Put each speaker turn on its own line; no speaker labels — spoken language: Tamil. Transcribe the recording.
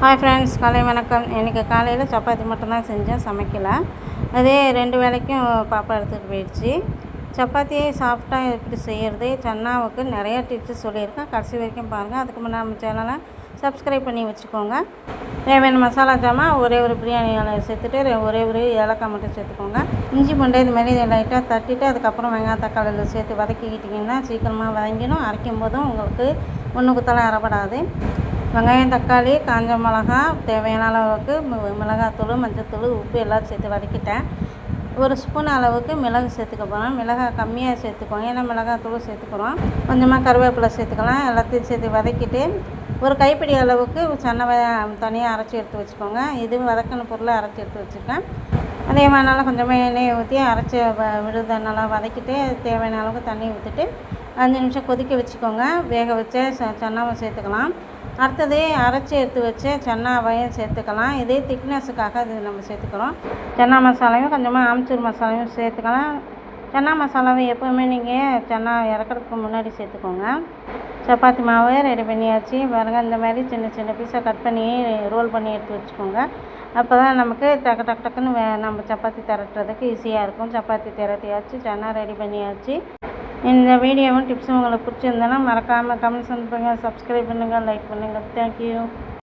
ஹாய் ஃப்ரெண்ட்ஸ் காலை வணக்கம். இன்றைக்கி காலையில் சப்பாத்தி மட்டும்தான் செஞ்சேன் சமைக்கலை. அதே ரெண்டு வேளைக்கும் பாப்பா எடுத்துகிட்டு போயிடுச்சு. சப்பாத்தியை சாஃப்டாக எப்படி செய்கிறது சன்னாவுக்கு நிறையா டிப்ஸ் சொல்லியிருக்கேன். கடைசி வரைக்கும் பாருங்கள் அதுக்கு முன்னாடி நம்ம சேனலை சப்ஸ்கிரைப் பண்ணி வச்சுக்கோங்க. தேவையான மசாலா ஜாமான் ஒரே ஒரு பிரியாணி இலை சேர்த்துட்டு ஒரே ஒரு ஏலக்காய் மட்டும் சேர்த்துக்கோங்க. இஞ்சி பூண்டை இது மாதிரி லைட்டாக தட்டிட்டு அதுக்கப்புறம் வெங்காயம் தக்காளியில் சேர்த்து வதக்கிக்கிட்டிங்கன்னா சீக்கிரமாக வதங்கிடும். அரைக்கும் போதும் உங்களுக்கு ஒன்று குத்தலாம் அறப்படாது வெங்காயம் தக்காளி காஞ்ச மிளகா தேவையான அளவுக்கு மி- மிளகாத்தூள் மஞ்சத்தூள் உப்பு எல்லாம் சேர்த்து வதக்கிட்டேன். ஒரு ஸ்பூன் அளவுக்கு மிளகு சேர்த்துக்க போகிறோம் மிளகாய் கம்மியாக சேர்த்துக்கோங்க. ஏன்னா மிளகாத்தூள் சேர்த்துக்கிறோம். கொஞ்சமாக கருவேப்பிலை சேர்த்துக்கலாம். எல்லாத்தையும் சேர்த்து வதக்கிட்டு ஒரு கைப்பிடி அளவுக்கு சன்ன தனியாக அரைச்சி எடுத்து வச்சுக்கோங்க. இது வதக்கின பொருளை அரைச்சி எடுத்து வச்சுருக்கேன். அதே மாதிரினால கொஞ்சமாக எண்ணெயை ஊற்றி அரைச்சி வ விழுத நல்லா வதக்கிட்டு தேவையான அளவுக்கு தண்ணி ஊற்றிட்டு அஞ்சு நிமிஷம் கொதிக்க வச்சுக்கோங்க. வேக வச்ச ச சன்னாவை சேர்த்துக்கலாம். அடுத்தது அரைச்சி எடுத்து வச்சு சன்னாவையும் சேர்த்துக்கலாம். இதே திக்னஸுக்காக இது நம்ம சேர்த்துக்கிறோம். சன்னா மசாலாவையும் கொஞ்சமாக ஆம்ச்சூர் மசாலாவையும் சேர்த்துக்கலாம். சன்னா மசாலாவை எப்போவுமே நீங்கள் சன்னா இறக்குறதுக்கு முன்னாடி சேர்த்துக்கோங்க. சப்பாத்தி மாவு ரெடி பண்ணியாச்சு. பாருங்கள் இந்த மாதிரி சின்ன சின்ன பீஸாக கட் பண்ணி ரோல் பண்ணி எடுத்து வச்சுக்கோங்க. அப்போ தான் நமக்கு டக்கு டக்கு டக்குன்னு வே- நம்ம சப்பாத்தி திரட்டுறதுக்கு ஈஸியாக இருக்கும். சப்பாத்தி திரட்டியாச்சு சன்னா ரெடி பண்ணியாச்சு. இந்த வீடியோவும் டிப்ஸும் உங்களுக்கு பிடிச்சிருந்தேன்னா மறக்காமல் கமெண்ட்ஸ் பண்ணுங்கள் சப்ஸ்கிரைப் பண்ணுங்கள் லைக் பண்ணுங்கள் தேங்க்யூ